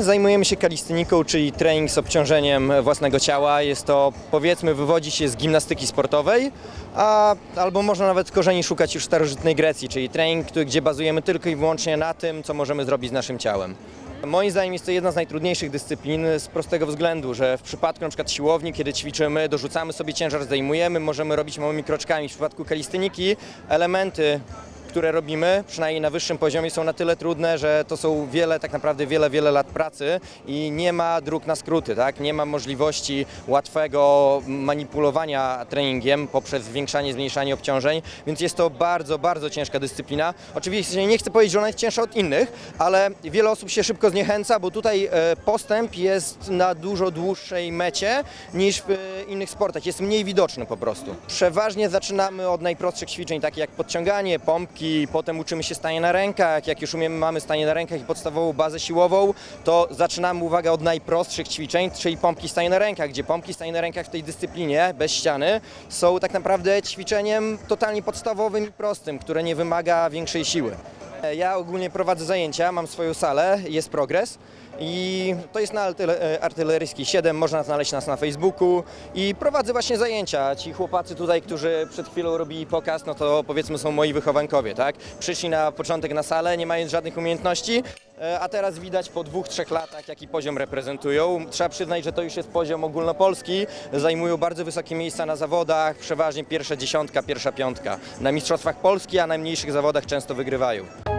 Zajmujemy się kalistyniką, czyli trening z obciążeniem własnego ciała. Jest to, powiedzmy, wywodzi się z gimnastyki sportowej, a, albo można nawet korzeni szukać już starożytnej Grecji, czyli trening, gdzie bazujemy tylko i wyłącznie na tym, co możemy zrobić z naszym ciałem. Moim zdaniem jest to jedna z najtrudniejszych dyscyplin z prostego względu, że w przypadku przykład siłowni, kiedy ćwiczymy, dorzucamy sobie ciężar, zdejmujemy, możemy robić małymi kroczkami. W przypadku kalistyniki elementy które robimy, przynajmniej na wyższym poziomie, są na tyle trudne, że to są wiele, tak naprawdę wiele, wiele lat pracy i nie ma dróg na skróty, tak? Nie ma możliwości łatwego manipulowania treningiem poprzez zwiększanie, zmniejszanie obciążeń, więc jest to bardzo, bardzo ciężka dyscyplina. Oczywiście nie chcę powiedzieć, że ona jest cięższa od innych, ale wiele osób się szybko zniechęca, bo tutaj e, postęp jest na dużo dłuższej mecie niż w innych sportach. Jest mniej widoczny po prostu. Przeważnie zaczynamy od najprostszych ćwiczeń, takich jak podciąganie, pompki, potem uczymy się stanie na rękach. Jak już umiemy, mamy stanie na rękach i podstawową bazę siłową, to zaczynamy, uwaga, od najprostszych ćwiczeń, czyli pompki stanie na rękach, gdzie pompki stanie na rękach w tej dyscyplinie, bez ściany, są tak naprawdę ćwiczeniem totalnie podstawowym i prostym, które nie wymaga większej siły. Ja ogólnie prowadzę zajęcia, mam swoją salę, jest progres i to jest na e, artyleryjskiej 7, można znaleźć nas na Facebooku i prowadzę właśnie zajęcia. Ci chłopacy tutaj, którzy przed chwilą robili pokaz, no to powiedzmy są moi wychowankowie, tak? Przyszli na początek na salę, nie mając żadnych umiejętności, e, a teraz widać po dwóch, trzech latach, jaki poziom reprezentują. Trzeba przyznać, że to już jest poziom ogólnopolski, zajmują bardzo wysokie miejsca na zawodach, przeważnie pierwsza dziesiątka, pierwsza piątka. Na Mistrzostwach Polski, a na mniejszych zawodach często wygrywają.